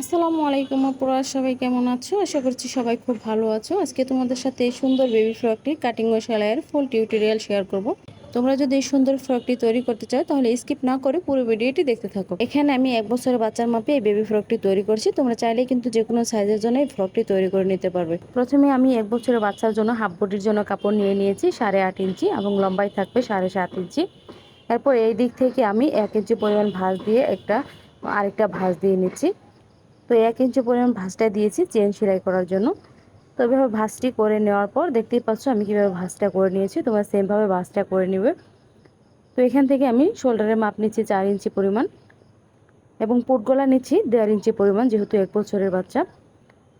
আসসালামু আলাইকুম আপুরা, সবাই কেমন আছো? আশা করছি সবাই খুব ভালো আছো। আজকে তোমাদের সাথে এই সুন্দর বেবি ফ্রকটি কাটিং ও সেলাইয়ের ফুল টিউটোরিয়াল শেয়ার করব। তোমরা যদি এই সুন্দর ফ্রকটি তৈরি করতে চাও, তাহলে স্কিপ না করে পুরো ভিডিওটি দেখতে থাকো। এখানে আমি এক বছরের বাচ্চার মাপে এই বেবি ফ্রকটি তৈরি করছি। তোমরা চাইলে কিন্তু যে কোনো সাইজের জন্য এই ফ্রকটি তৈরি করে নিতে পারবে। প্রথমে আমি এক বছরের বাচ্চার জন্য হাফ বডির জন্য কাপড় নিয়ে নিয়েছি, সাড়ে আট ইঞ্চি এবং লম্বাই থাকবে সাড়ে সাত ইঞ্চি। এরপর এই দিক থেকে আমি এক ইঞ্চি পরিমাণ ভাঁজ দিয়ে একটা, আরেকটা ভাঁজ দিয়ে নিচ্ছি। তো এক ইঞ্চি পরিমাণ ভাঁজটা দিয়েছি চেন সেলাই করার জন্য। তো এভাবে ভাঁজটি করে নেওয়ার পর দেখতেই পাচ্ছ আমি কীভাবে ভাঁজটা করে নিয়েছি, তোমরা সেমভাবে ভাঁজটা করে নেবে। তো এখান থেকে আমি শোল্ডারের মাপ নিচ্ছি চার ইঞ্চি পরিমাণ এবং পুটগলা নিচ্ছি দেড় ইঞ্চি পরিমাণ যেহেতু এক বছরের বাচ্চা।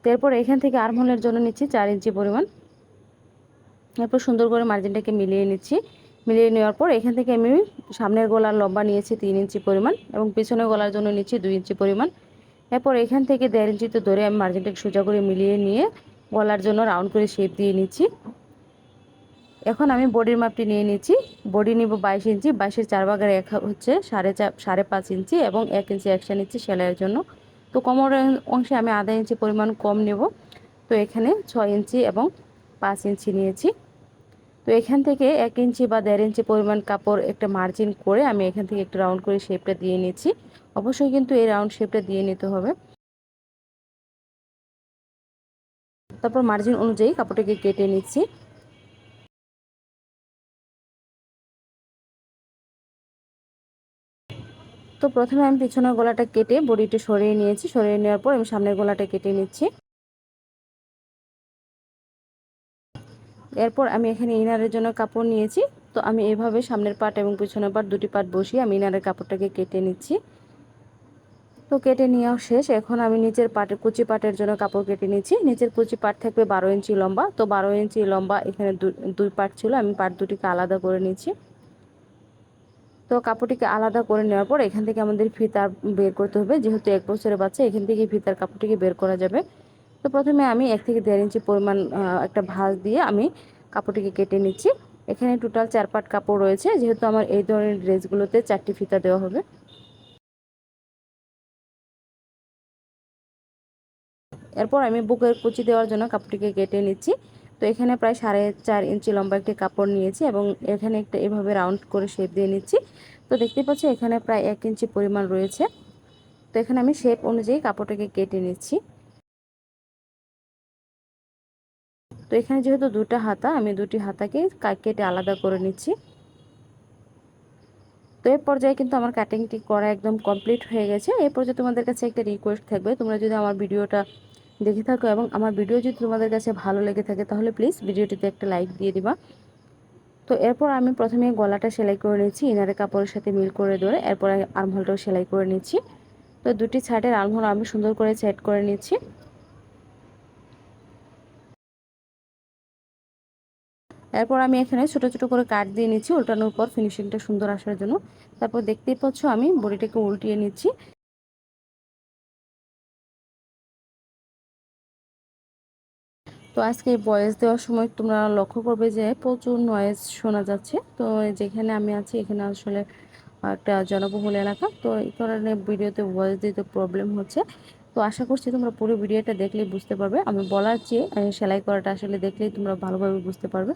তারপর এখান থেকে আর্মহোলের জন্য নিচ্ছি চার ইঞ্চি পরিমাণ। এরপর সুন্দর করে মার্জিনটাকে মিলিয়ে নিচ্ছি। মিলিয়ে নেওয়ার পর এখান থেকে আমি সামনের গলার লম্বা নিয়েছি তিন ইঞ্চি পরিমাণ এবং পিছনের গলার জন্য নিচ্ছি দুই ইঞ্চি পরিমাণ। এরপর এখান থেকে দেড় ইঞ্চিতে ধরে আমি মার্জিনটাকে সোজা করে মিলিয়ে নিয়ে গলার জন্য রাউন্ড করে শেপ দিয়ে নিচ্ছি। এখন আমি বডির মাপটি নিয়ে নিচ্ছি। বডি নিব বাইশ ইঞ্চি, বাইশের চার ভাগের এক হচ্ছে সাড়ে চার সাড়ে পাঁচ ইঞ্চি এবং এক ইঞ্চি একশো নিচ্ছি সেলাইয়ের জন্য। তো কমর অংশে আমি আধা ইঞ্চি পরিমাণ কম নেব। তো এখানে ছয় ইঞ্চি এবং পাঁচ ইঞ্চি নিয়েছি। তো এখান থেকে এক ইঞ্চি বা দেড় ইঞ্চি পরিমাণ কাপড় একটা মার্জিন করে আমি এখান থেকে একটা রাউন্ড করে শেপটা দিয়ে নিচ্ছি। অবশ্যই কিন্তু এই রাউন্ড শেপটা দিয়ে নিতে হবে। তারপর মার্জিন অনুযায়ী কাপড়টাকে কেটে নিচ্ছি। তো প্রথমে আমি পিছনের গলাটা কেটে বডিটা সরিয়ে নিয়েছি। সরিয়ে নেওয়ার পর আমি সামনের গলাটা কেটে নিচ্ছি। এরপর আমি এখানে ইনারের জন্য কাপড় নিয়েছি। তো আমি এভাবে সামনের পাট এবং পিছনের পাট দুটি পাট বসিয়ে আমি ইনারের কাপড়টাকে কেটে নিচ্ছি। তো কেটে নেওয়া শেষ। এখন আমি নিচের পাটে কুচি পাটের জন্য কাপড় কেটে নিচ্ছি। নিচের কুচি পাট থাকবে বারো ইঞ্চি লম্বা। তো বারো ইঞ্চি লম্বা এখানে দুই পাট ছিল। আমি পাট দুটিকে আলাদা করে নিচ্ছি। তো কাপড়টিকে আলাদা করে নেওয়ার পর এখান থেকে আমাদের ফিতার বের করতে হবে। যেহেতু এক বছরের বাচ্চা, এখান থেকে ফিতার কাপড়টিকে বের করা যাবে। তো প্রথমে আমি এক থেকে দেড় ইঞ্চি পরিমাণ একটা ভাঁজ দিয়ে আমি কাপড়টিকে কেটে নিচ্ছি। এখানে টোটাল চার পাট কাপড় রয়েছে। যেহেতু আমার এই ধরনের ড্রেসগুলোতে চারটি ফিতা দেওয়া হবে। এরপর আমি বুকের কুচি দেওয়ার জন্য কাপড়টিকে কেটে নিচ্ছি। তো এখানে প্রায় সাড়ে চার ইঞ্চি লম্বা একটি কাপড় নিয়েছি এবং এখানে একটা এভাবে রাউন্ড করে শেপ দিয়ে নিচ্ছি। তো দেখতে পাচ্ছি এখানে প্রায় এক ইঞ্চি পরিমাণ রয়েছে। তো এখানে আমি শেপ অনুযায়ী কাপড়টাকে কেটে নিচ্ছি। তো এখানে যেহেতু দুটা হাতা, আমি দুটি হাতাকে কেটে আলাদা করে নিচ্ছি। তো এর পর্যায়ে কিন্তু আমার কাটিংটি করা একদম কমপ্লিট হয়ে গেছে। এই পর্যায়ে তোমাদের কাছে একটা রিকোয়েস্ট থাকবে। তোমরা যদি আমার ভিডিওটা দেখে থাকো এবং আমার ভিডিও যদি তোমাদের কাছে ভালো লেগে থাকে তাহলে প্লিজ ভিডিওটিতে একটা লাইক দিয়ে দিবা। তো এরপর আমি প্রথমে গলাটা সেলাই করে নিচ্ছি ইনারের কাপড়ের সাথে মিল করে ধরে এরপর আর্মহলটাও সেলাই করে নিচ্ছি তো দুটি ছাটের আর্মহল আমি সুন্দর করে সেট করে নিচ্ছি এরপর আমি এখানে ছোট ছোট করে কাট দিয়ে নিচ্ছি উল্টানোর পর ফিনিশিংটা সুন্দর আসার জন্য। তারপর দেখতেই পাচ্ছ আমি বডিটাকে উল্টিয়ে নিচ্ছি। তো আজকে ভয়েস দেওয়ার সময় তোমরা লক্ষ্য করবে যে প্রচুর নয়েজ শোনা যাচ্ছে। তো যেখানে আমি আছি, এখানে আসলে একটা জনবহুল এলাকা। তো এই কারণে ভিডিওতে ভয়েস দিতে প্রবলেম হচ্ছে। তো আশা করছি তোমরা পুরো ভিডিওটা দেখলেই বুঝতে পারবে। আমি বলার চেয়ে সেলাই করাটা আসলে দেখলেই তোমরা ভালোভাবে বুঝতে পারবে।